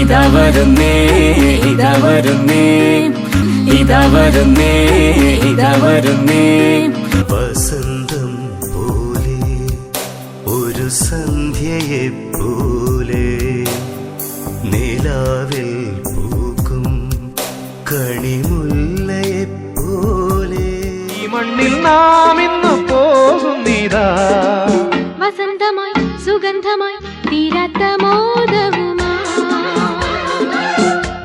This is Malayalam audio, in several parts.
ഇതാ വരുന്നേ ഇതാ വരുന്നേ. ഇതാ വരുന്നേ ഇതാ വരുന്നേ. വസന്തം പോലെ ഒരു സന്ധ്യയെ പോലെ നിലാവിൽ പൂക്കും കണിമുല്ലയെ പോലെ. ഈ മണ്ണിൽ നാം ഇന്ന് പോകുന്നിതാ വസന്തമായി സുഗന്ധമായി തീരാത്ത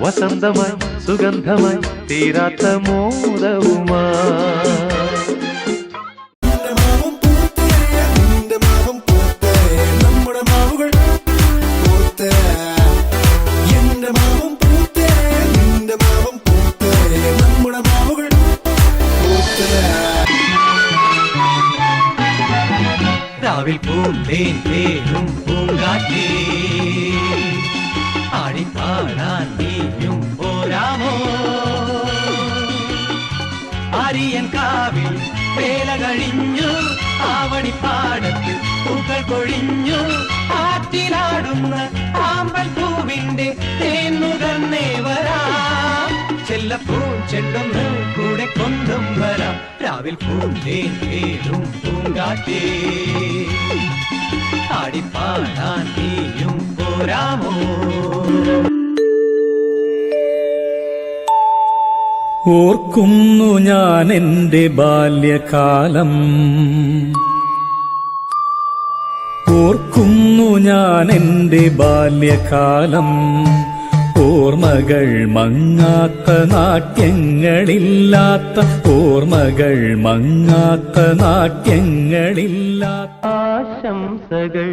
வசந்தமாய் சுகந்தமாய் தீராத்த மோதவுமா ராவில் பூந்தேன் தேடும் பூங்காற்றே. ആര്യൻ കാവിൽ വേല കഴിഞ്ഞു ആവണിപ്പാടത്ത് പൂക്കൾ കൊഴിഞ്ഞു. ആറ്റിലാടുന്ന ആമ്പൽ പൂവിന്റെ തേന്നുകന്നേ വരാം ചെല്ലപ്പൂൻ ചെണ്ടൊന്ന് കൂടെ കൊണ്ടും വരാം. രാവിൽ പൂന്തേൻ തേനും പൂങ്കാറ്റേ. ആടിപ്പാടാൻ നീയും പോരാമോ? ഓർക്കുന്നു ഞാൻ എന്റെ ബാല്യകാലം. ഓർക്കുന്നു ഞാൻ എന്റെ ബാല്യകാലം. ഓർമ്മകൾ മങ്ങാത്ത നാട്യങ്ങളില്ലാത്ത ഓർമ്മകൾ മങ്ങാത്ത നാട്യങ്ങളില്ലാത്ത. ആശംസകൾ.